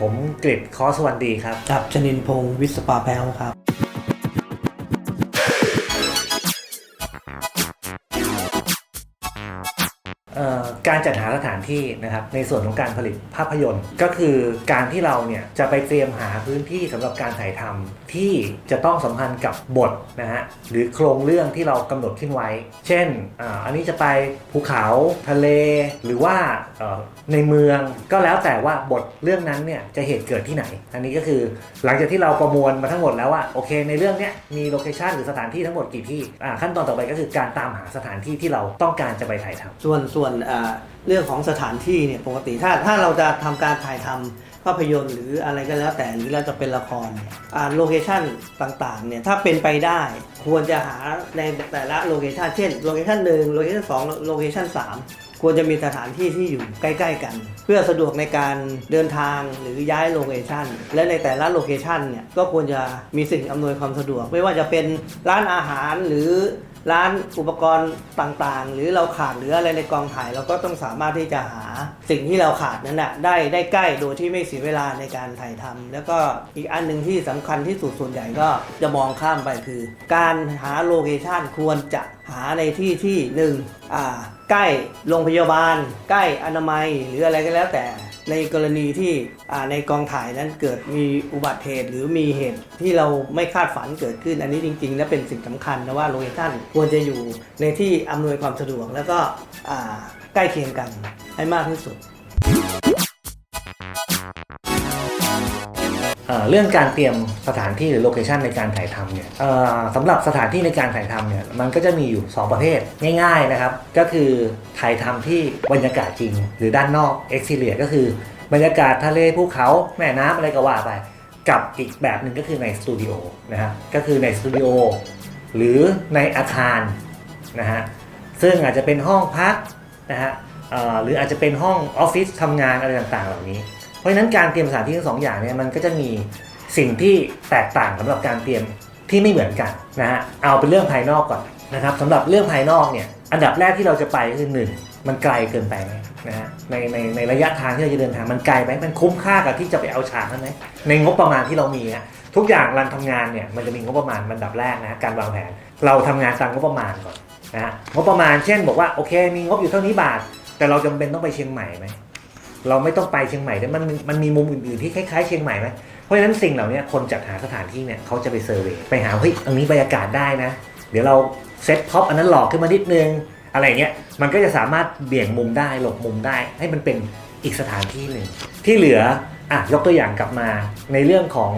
ผมกริดคอสวันดีครับ กับชนินพงศ์วิศปาแพลวครับ การจัดหาสถานที่นะครับในส่วนของการผลิตภาพยนตร์ ก็คือการที่เราเนี่ยจะไปเตรียมหาพื้นที่สำหรับการถ่ายทำที่จะต้องสัมพันธ์กับบทนะฮะหรือโครงเรื่องที่เรากำหนดขึ้นไว้ เช่นอาอันนี้จะไปภูเขาทะเล หรือว่าในเมืองก็แล้วแต่ว่าบทเรื่องนั้นเนี่ยจะเหตุเกิดที่ไหน อันนี้ก็คือหลังจากที่เราประมวลมาทั้งหมดแล้วว่าโอเค ในเรื่องเนี้ยมีโลเคชันหรือสถานที่ทั้งหมดกี่ที่ขั้นตอนต่อไปก็คือการตามหาสถานที่ที่เราต้องการจะไปถ่ายทำส่วนส่วนอ่าเรื่องของสถานที่เนี่ยปกติถ้าถ้าเราจะทำการถ่ายทำภาพยนตร์หรืออะไรก็แล้วแต่หรือเราจะเป็นละครเนี่ยอ่าโลเคชันต่างๆเนี่ยถ้าเป็นไปได้ควรจะหาในแต่ละโลเคชันเช่นโลเคชันหนึ่งโลเคชันสองโลเคชันสามควรจะมีสถานที่ที่อยู่ใกล้ ๆ กัน เพื่อสะดวกในการเดินทางหรือย้ายโลเคชันและในแต่ละโลเคชันเนี่ยก็ควรจะมีสิ่งอำนวยความสะดวก ไม่ว่าจะเป็นร้านอาหารหรือ ร้านอุปกรณ์ต่างๆ หรือเราขาดหรืออะไรในกองถ่ายเราก็ต้องสามารถที่จะหาสิ่งที่เราขาดนั้นนะได้ได้ใกล้โดยที่ไม่เสียเวลาในการถ่ายทำแล้วก็อีกอันหนึ่งที่สำคัญที่สุดส่วนใหญ่ก็จะมองข้ามไปคือ การหาโลเคชันควรจะหาในที่ที่หนึ่งใกล้โรงพยาบาล ใกล้อนามัยหรืออะไรก็แล้วแต่ ในกรณีที่ในกองถ่ายนั้นเกิดมีอุบัติเหตุหรือมีเหตุที่เราไม่คาดฝันเกิดขึ้น อันนี้จริงๆ และเป็นสิ่งสำคัญนะว่าโลเคชั่นควรจะอยู่ในที่อำนวยความสะดวกแล้วก็ใกล้เคียงกันให้มากที่สุด เรื่องการเตรียมสถานที่หรือโลเคชันในการถ่ายทำเนี่ยสำหรับสถานที่ในการถ่ายทำเนี่ยมันก็จะมีอยู่ 2 ประเภทง่าย ๆนะครับ ก็คือถ่ายทำที่บรรยากาศจริง หรือด้านนอก e x t e r i o r ก็คือบรรยากาศทะเลภูเขาแม่น้ำอะไรก็ว่าไป กับอีกแบบหนึ่งก็คือในสตูดิโอนะฮะก็คือในสตูดิโอหรือในอาคารนะฮะซึ่งอาจจะเป็นห้องพักนะฮะหรืออาจจะเป็นห้องออฟฟิศทำงานอะไรต่างๆ เหล่านี้ ราะฉะนั้นการเตรียมสถานที่ทั้งสองอย่างเนี่ยมันก็จะมีสิ่งที่แตกต่างสำหรับการเตรียมที่ไม่เหมือนกันนะฮะเอาเป็นเรื่องภายนอกก่อนนะครับสำหรับเรื่องภายนอกเนี่ยอันดับแรกที่เราจะไปก็คือหนึ่งมันไกลเกินไปไหมนะฮะในในในระยะทางที่เราจะเดินทางมันไกลไหมมันคุ้มค่ากับที่จะไปเอาฉากนั้นไหมในงบประมาณที่เรามีอะทุกอย่างรันทำงานเนี่ยมันจะมีงบประมาณมันดับแรกนะการวางแผนเราทำงานตามงบประมาณก่อนนะฮะงบประมาณเช่นบอกว่าโอเคมีงบอยู่เท่านี้บาท แต่เราจำเป็นต้องไปเชียงใหม่ไหม เราไม่ต้องไปเชียงใหม่แต่มันมันมีมุมอื่นๆที่คล้ายๆเชียงใหม่ไหมเพราะฉะนั้นสิ่งเหล่านี้คนจัดหาสถานที่เนี่ยเขาจะไปเซอร์เวย์ไปหาเฮ้ยอันนี้บรรยากาศได้นะ เดี๋ยวเราเซตท็อปอันนั้นหลอกขึ้นมานิดนึงอะไรเงี้ยมันก็จะสามารถเบี่ยงมุมได้หลบมุมได้ ให้มันเป็นอีกสถานที่หนึ่งที่เหลือ อะยกตัวอย่างกลับมาในเรื่องของ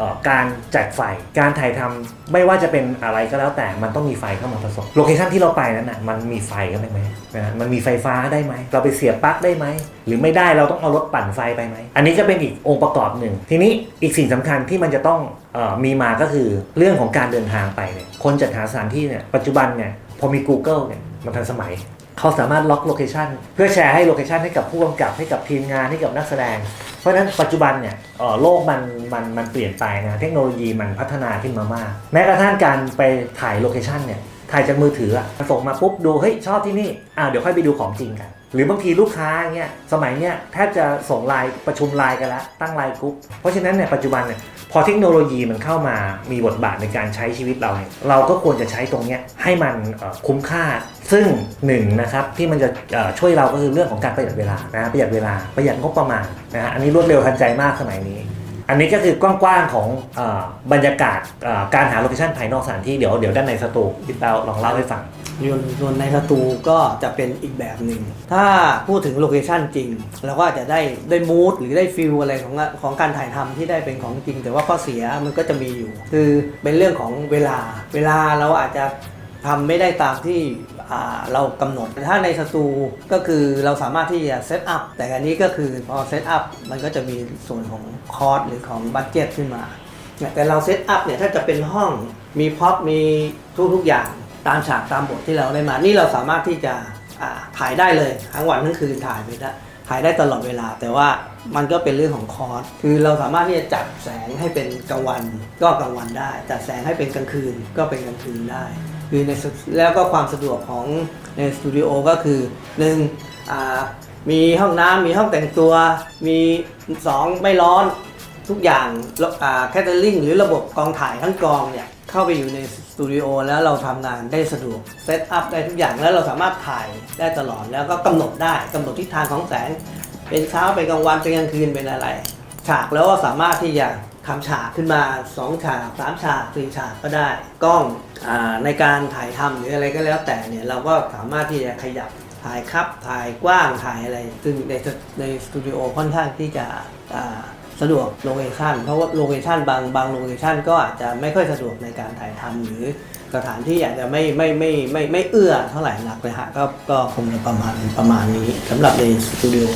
ออการจัดไฟ การถ่ายทำไม่ว่าจะเป็นอะไรก็แล้วแต่มันต้องมีไฟเข้ามาผสมโลเคชั่นที่เราไปนั้นนะมันมีไฟกันได้ไหมนะมันมีไฟฟ้าได้ไหม เราไปเสียบปลั๊กได้ไหม หรือไม่ได้เราต้องเอารถปั่นไฟไปไหม อันนี้ก็เป็นอีกองค์ประกอบหนึ่ง ทีนี้อีกสิ่งสำคัญที่มันจะต้องออมีมาก็คือเรื่องของการเดินทางไปเนี่ยคนจัดหาสถานที่เนี่ยปัจจุบันเนี่ยพอมี Google เนี่ยมันทันสมัย เขาสามารถล็อกโลเคชันเพื่อแชร์ให้โลเคชันให้กับผู้กำกับให้กับทีมงานให้กับนักแสดง เพราะฉะนั้นปัจจุบันเนี่ยเอ่อโลกมันมันมันเปลี่ยนไปนะเทคโนโลยีมันพัฒนาขึ้นมามาก แม้กระทั่งการไปถ่ายโลเคชันเนี่ยถ่ายจากมือถืออะส่งมาปุ๊บดูเฮ้ยชอบที่นี่อ่าเดี๋ยวค่อยไปดูของจริงกัน หรือบางทีลูกค้าเนี่ยสมัยเนี่ยแทบจะส่งไลน์ประชุมไลน์กันแล้วตั้งไลน์กรุ๊ปเพราะฉะนั้นเนี่ยปัจจุบันเนี่ยพอเทคโนโลยีมันเข้ามามีบทบาทในการใช้ชีวิตเราเนี่ยเราก็ควรจะใช้ตรงเนี้ยให้มันคุ้มค่า ซึ่งหนึ่งนะครับที่มันจะช่วยเราก็คือเรื่องของการประหยัดเวลานะประหยัดเวลาประหยัดงบประมาณนะฮะอันนี้รวดเร็วทันใจมากสมัยนี้อันนี้ก็คือกว้างๆของอบรรยากาศการหาโลเคชั่นภายนอกสถานที่เดี๋ยวเดี๋ยวด้านในสตูพี่เปาลองเล่าให้ฟัง ส่วนส่วนในสตูก็จะเป็นอีกแบบหนึ่ง ถ้าพูดถึงโลเคชันจริงเราก็อาจจะได้ได้มูดหรือได้ฟิลอะไรของของการถ่ายทำที่ได้เป็นของจริง แต่ว่าข้อเสียมันก็จะมีอยู่ คือเป็นเรื่องของเวลา เวลาเราอาจจะทำไม่ได้ตามที่เรากำหนด ถ้าในสตูก็คือเราสามารถที่จะเซตอัพ แต่อันนี้ก็คือพอเซตอัพมันก็จะมีส่วนของคอร์สหรือของบัตเจ็ตขึ้นมา แต่เราเซตอัพเนี่ยถ้าจะเป็นห้องมีพ็อปมีทุกๆอย่าง ตามฉากตามบทที่เราได้มา นี่เราสามารถที่จะถ่ายได้เลยทั้งวันทั้งคืนถ่ายไปได้ถ่ายได้ตลอดเวลา แต่ว่ามันก็เป็นเรื่องของคอร์สคือเราสามารถที่จะจัดแสงให้เป็นกลางวันก็กลางวันได้ จัดแสงให้เป็นกลางคืนก็เป็นกลางคืนได้คือในแล้วก็ความสะดวกของในสตูดิโอก็คือหนึ่งมีห้องน้ำมีห้องแต่งตัว มีสองไม่ร้อน ทุกอย่างแคทเตอร์ลิงหรือระบบกองถ่ายทั้งกองเนี่ยเข้าไปอยู่ในสตูดิโอแล้วเราทำงานได้สะดวกเซตอัพได้ทุกอย่างแล้วเราสามารถถ่ายได้ตลอดแล้วก็กำหนดได้กำหนดทิศทางของแสง เป็นเช้าเป็นกลางวันเป็นกลางคืนเป็นอะไร ฉากแล้วก็สามารถที่จะทำฉากขึ้นมา 2 ฉาก 3 ฉากสี่ฉากก็ได้ กล้องอในการถ่ายทำหรืออะไรก็แล้วแต่เนี่ยเราก็สามารถที่จะขยับถ่ายครับถ่ายกว้างถ่ายอะไรซึ่งในสในสตูดิโอค่อนข้างที่จะ สะดวกโลเคชันเพราะว่าโลเคชันบางบางโลเคชันก็อาจจะไม่ค่อยสะดวกในการถ่ายทำหรือสถานที่อาจจะไม่ไม่ไม่ไม่ไม่เอื้อเท่าไหร่นักเลยฮะก็ก็คงจะประมาณประมาณนี้สำหรับในสตูดิโอ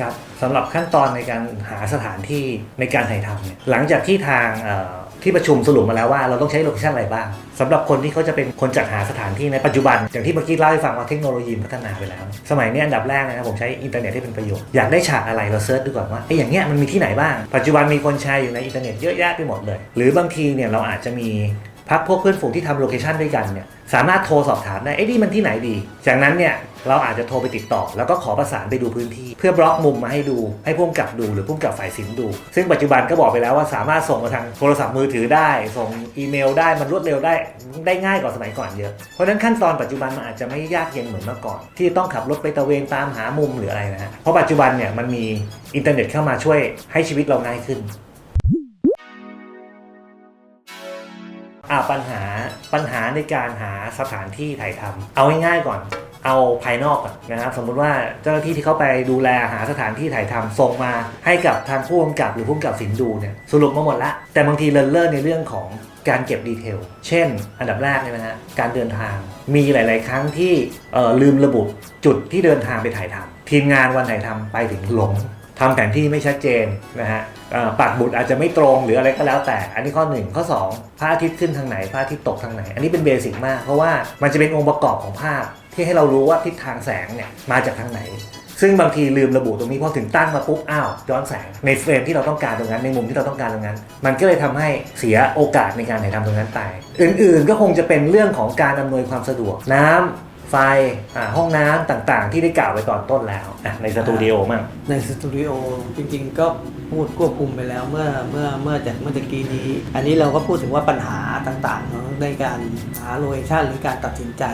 ครับสำหรับขั้นตอนในการหาสถานที่ในการถ่ายทำเนี่ยหลังจากที่ทางเอ่อ ที่ประชุมสรุปมาแล้วว่าเราต้องใช้โลเคชั่นอะไรบ้างสำหรับคนที่เขาจะเป็นคนจัดหาสถานที่ในปัจจุบัน อย่างที่เมื่อกี้เล่าให้ฟังว่าเทคโนโลยีพัฒนาไปแล้ว สมัยนี้อันดับแรกนะครับผมใช้อินเทอร์เน็ตที่เป็นประโยชน์ อยากได้ฉากอะไรเราเซิร์ชดูก่อนว่าไอ้อย่างเงี้ยมันมีที่ไหนบ้าง ปัจจุบันมีคนแชร์อยู่ในอินเทอร์เน็ตเยอะแยะไปหมดเลย หรือบางทีเนี่ยเราอาจจะมีพักพวกเพื่อนฝูงที่ทำโลเคชันด้วยกันเนี่ยสามารถโทรสอบถามได้เอ้นี่มันที่ไหนดี จากนั้นเนี่ย เราอาจจะโทรไปติดต่อ แล้วก็ขอประสานไปดูพื้นที่ เพื่อบล็อกมุมมาให้ดู ให้พุ่มกับดูหรือพุ่มกับฝ่ายศิลป์ดู ซึ่งปัจจุบันก็บอกไปแล้วว่าสามารถส่งมาทางโทรศัพท์มือถือได้ ส่งอีเมลได้มันรวดเร็วได้ได้ง่ายกว่าสมัยก่อนเยอะ เพราะฉะนั้นขั้นตอนปัจจุบันมันอาจจะไม่ยากเย็นเหมือนเมื่อก่อน ที่ต้องขับรถไปตะเวนตามหามุมหรืออะไรนะฮะเพราะปัจจุบันเนี่ยมันมีอินเทอร์เน็ตเข้ามาช่วยให้ชีวิตเราง่ายขึ้นอ่าปัญหาปัญหาในการหาสถานที่ถ่ายทำเอาง่ายๆก่อน เอาภายนอกก่อนนะครับสมมุติว่าเจ้าหน้าที่ที่เขาไปดูแลหาสถานที่ถ่ายทำส่งมาให้กับทางผู้กำกับหรือผู้กำกับสินดูเนี่ยสรุปมาหมดละ แต่บางทีเลินเล่อในเรื่องของการเก็บดีเทล เช่น อันดับแรกเนี่ยนะฮะ การเดินทาง มีหลาย ๆ ครั้งที่ลืมระบุจุดที่เดินทางไปถ่ายทำทีมงานวันถ่ายทำไปถึงหลง ทำแผนที่ไม่ชัดเจนนะฮะปักบุตรอาจจะไม่ตรงหรืออะไรก็แล้วแต่ อันนี้ข้อ 1 ข้อ 2 พระอาทิตย์ขึ้นทางไหนพระอาทิตย์ตกทางไหน อันนี้เป็นเบสิกมาก เพราะว่ามันจะเป็นองค์ประกอบของภาพ ที่ให้เรารู้ว่าทิศทางแสงเนี่ยมาจากทางไหน ซึ่งบางทีลืมระบุตรงนี้พอถึงตั้งมาปุ๊บอ้าวย้อนแสงในเฟรมที่เราต้องการตรงนั้นในมุมที่เราต้องการตรงนั้น มันก็เลยทำให้เสียโอกาสในการถ่ายทำตรงนั้นไป อื่นๆ ก็คงจะเป็นเรื่องของการอำนวยความสะดวกน้ำ ไฟห้องน้ำต่างๆ ที่ได้กล่าวไปตอนต้นแล้วในสตูดิโอมั่งในสตูดิโอจริงๆ ก็พูดควบคุมไปแล้วเมื่อเมื่อเมื่อจากเมื่อตะกี้นี้ อันนี้เราก็พูดถึงว่าปัญหาต่างๆเนอะในการหาโลเคชันหรือการตัดสินใจ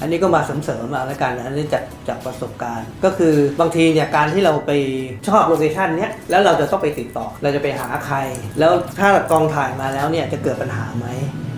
อันนี้ก็มาเสริมๆมาแล้วกันนะอันนี้จากจากประสบการณ์ ก็คือบางทีเนี่ยการที่เราไปชอบโลเคชันเนี้ยแล้วเราจะต้องไปติดต่อเราจะไปหาใคร แล้วถ้ากองถ่ายมาแล้วเนี่ยจะเกิดปัญหาไหม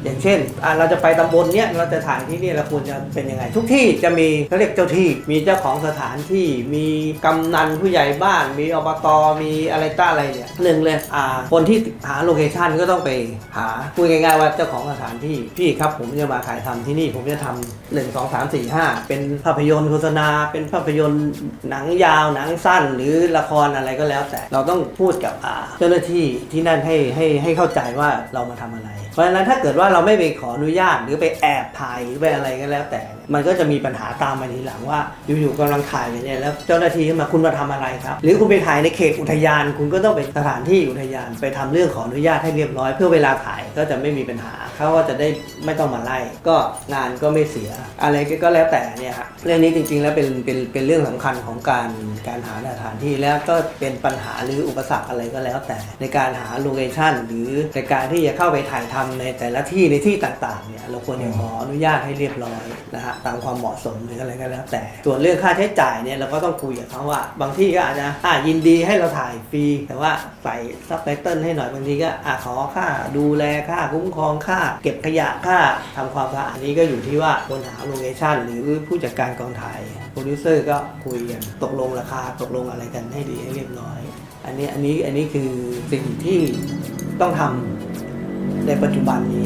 อย่างเช่นเราจะไปตำบลเนี้ยเราจะถ่ายที่นี่เราควรจะเป็นยังไง ทุกที่จะมีเขาเรียกเจ้าที่ มีเจ้าของสถานที่มีกำนันผู้ใหญ่บ้าน มีอบตมีอะไรต้าอะไรเนี่ยหนึ่งเลยอ่าคนที่หาโลเคชันก็ต้องไปหาพูดง่ายๆว่าเจ้าของสถานที่พี่ครับผมจะมาถ่ายทำที่นี่ผมจะทำหนึ่งสองสามสี่ห้าเป็นภาพยนตร์โฆษณา เป็นภาพยนตร์หนังยาวหนังสั้น หรือละครอะไรก็แล้ว แต่เราต้องพูดกับเจ้าหน้าที่ที่นั่นให้ให้ให้เข้าใจว่าเรามาทำอะไร เพราะฉะนั้นถ้าเกิดว่าเราไม่ไปขออนุญาตหรือไปแอบถ่ายหรือไปอะไรก็แล้วแต่มันก็จะมีปัญหาตามมาทีหลังว่าอยู่ๆกำลังถ่ายอยู่เนี่ยแล้วเจ้าหน้าที่ขึ้นมาคุณมาทำอะไรครับ หรือคุณไปถ่ายในเขตอุทยาน คุณก็ต้องไปสถานที่อุทยานไปทำเรื่องขออนุญาตให้เรียบร้อย เพื่อเวลาถ่ายก็จะไม่มีปัญหาเขาก็จะได้ไม่ต้องมาไล่ก็งานก็ไม่เสีย อะไรก็แล้วแต่เนี่ยฮะเรื่องนี้จริงๆแล้วเป็นเป็นเป็นเรื่องสำคัญของการการหาสถานที่แล้วก็เป็นปัญหาหรืออุปสรรคอะไรก็แล้วแต่ ในการหาโลเคชั่นหรือในการที่จะเข้าไปถ่ายทำในแต่ละที่ในที่ต่างๆเนี่ยเราควรจะขออนุญาตให้เรียบร้อยนะฮะตามความเหมาะสมหรืออะไรก็แล้ว แต่ส่วนเรื่องค่าใช้จ่ายเนี่ยเราก็ต้องคุยกับเขาว่า บางที่ก็อาจจะอ่ายินดีให้เราถ่ายฟรีแต่ว่าใส่ซับไตเติลให้หน่อยบางทีก็อ่าขอค่าดูแลค่าคุ้มครองค่า เก็บขยะค่าทำความสะอาดนี้ก็อยู่ที่ว่าคนหาโลเคชั่นหรือผู้จัดการกองถ่ายโปรดิวเซอร์ก็คุยกันตกลงราคาตกลงอะไรกันให้ดีให้เรียบร้อย อันนี้อันนี้อันนี้คือสิ่งที่ต้องทำ ในปัจจุบันนี้